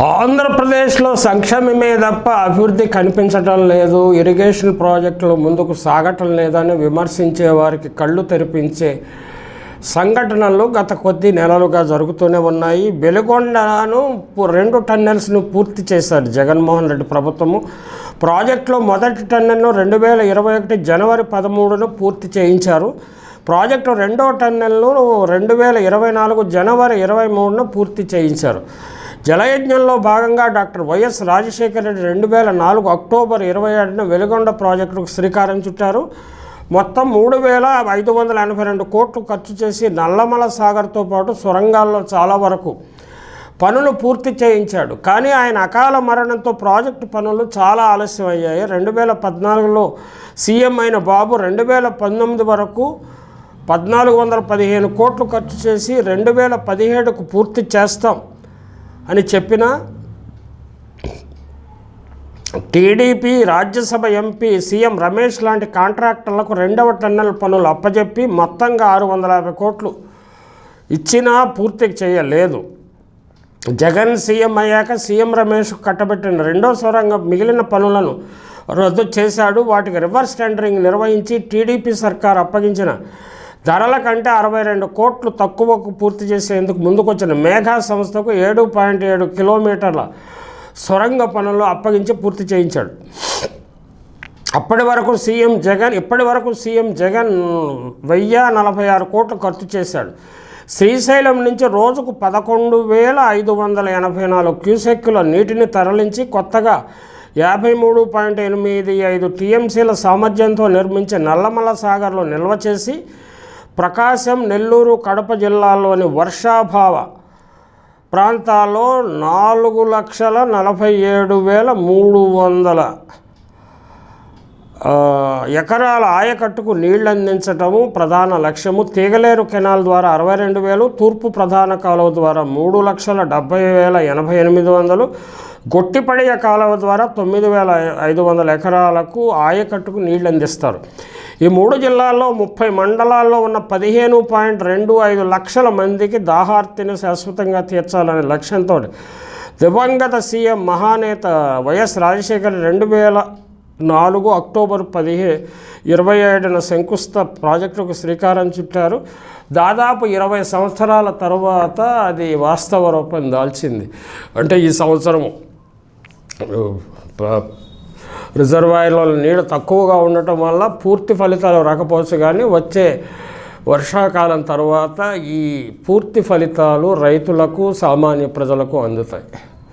ఆంధ్రప్రదేశ్లో సంక్షేమమే తప్ప అభివృద్ధి కనిపించటం లేదు ఇరిగేషన్ ప్రాజెక్టులు ముందుకు సాగటం లేదని విమర్శించే వారికి కళ్ళు తెరిపించే సంఘటనలు గత కొద్ది నెలలుగా జరుగుతూనే ఉన్నాయి. వెలుగొండను రెండు టన్నెల్స్ను పూర్తి చేశారు జగన్మోహన్ రెడ్డి ప్రభుత్వము. ప్రాజెక్టులో మొదటి టన్నెల్ను రెండు వేల ఇరవై ఒకటి జనవరి పదమూడును పూర్తి చేయించారు. ప్రాజెక్టు రెండో టన్నెల్ను రెండు వేల ఇరవై నాలుగు జనవరి ఇరవై మూడున పూర్తి చేయించారు. జలయజ్ఞంలో భాగంగా డాక్టర్ వైఎస్ రాజశేఖర రెడ్డి రెండు వేల నాలుగు అక్టోబర్ ఇరవై ఏడున వెలుగొండ ప్రాజెక్టుకు శ్రీకారం చుట్టారు. మొత్తం మూడు వేల ఐదు వందల ఎనభై రెండు కోట్లు ఖర్చు చేసి నల్లమల సాగర్తో పాటు సొరంగాల్లో చాలా వరకు పనులు పూర్తి చేయించాడు. కానీ ఆయన అకాల మరణంతో ప్రాజెక్టు పనులు చాలా ఆలస్యం అయ్యాయి రెండు వేల పద్నాలుగులో సీఎం అయిన బాబు రెండు వేల పంతొమ్మిది వరకు పద్నాలుగు వందల పదిహేను కోట్లు ఖర్చు చేసి రెండు వేల పదిహేడుకు పూర్తి చేస్తాం. అని చెప్పిన TDP Rajya Sabha MP CM Ramesh లాంటి కాంట్రాక్టర్లకు రెండవ టన్నెల్ పనులు అప్పజెప్పి మొత్తంగా ఆరు వందల యాభై కోట్లు ఇచ్చినా పూర్తి చేయలేదు. జగన్ సీఎం అయ్యాక సీఎం రమేష్ కట్టబెట్టిన రెండో సొరంగం మిగిలిన పనులను రద్దు చేశాడు. వాటికి రివర్స్ టెండరింగ్ నిర్వహించి టీడీపీ సర్కార్ అప్పగించిన ధరల కంటే అరవై రెండు కోట్లు తక్కువకు పూర్తి చేసేందుకు ముందుకొచ్చిన మేఘా సంస్థకు ఏడు పాయింట్ ఏడు కిలోమీటర్ల సొరంగ పనులు అప్పగించి పూర్తి చేయించాడు. అప్పటి వరకు సీఎం జగన్ ఇప్పటి వరకు సీఎం జగన్ వెయ్యి నలభై ఆరు కోట్లు ఖర్చు చేశాడు. శ్రీశైలం నుంచి రోజుకు పదకొండు వేల ఐదు వందల ఎనభై నాలుగు క్యూసెక్కుల నీటిని తరలించి కొత్తగా యాభై మూడు పాయింట్ ఎనిమిది ఐదు టీఎంసీల సామర్థ్యంతో నిర్మించే నల్లమల సాగర్లో నిల్వ చేసి ప్రకాశం నెల్లూరు కడప జిల్లాల్లోని వర్షాభావ ప్రాంతాల్లో నాలుగు లక్షల నలభై ఏడు వేల మూడు వందల ఎకరాల ఆయకట్టుకు నీళ్ళు అందించటము ప్రధాన లక్ష్యము. తీగలేరు కెనాల్ ద్వారా అరవై రెండు వేలు తూర్పు ప్రధాన కాలువ ద్వారా మూడు లక్షల డెబ్బై వేల ఎనభై ఎనిమిది వందలు గొట్టిపడియ కాలువ ద్వారా తొమ్మిది వేల ఐదు వందల ఎకరాలకు ఆయకట్టుకు నీళ్ళు అందిస్తారు ఈ మూడు జిల్లాల్లో ముప్పై మండలాల్లో ఉన్న పదిహేను పాయింట్ రెండు ఐదు లక్షల మందికి దాహార్తిని శాశ్వతంగా తీర్చాలనే లక్ష్యంతో దివంగత సీఎం మహానేత వైఎస్ రాజశేఖర్ రెండు వేల నాలుగు అక్టోబర్ పదిహే ఇరవై ఏడున శంకుస్థ ప్రాజెక్టుకు శ్రీకారం చుట్టారు. దాదాపు ఇరవై సంవత్సరాల తర్వాత అది వాస్తవ రూపం దాల్చింది. అంటే ఈ సంవత్సరము రిజర్వాయర్లో నీళ్ళు తక్కువగా ఉండటం వల్ల పూర్తి ఫలితాలు రాకపోవచ్చు కానీ వచ్చే వర్షాకాలం తర్వాత ఈ పూర్తి ఫలితాలు రైతులకు సామాన్య ప్రజలకు అందుతాయి.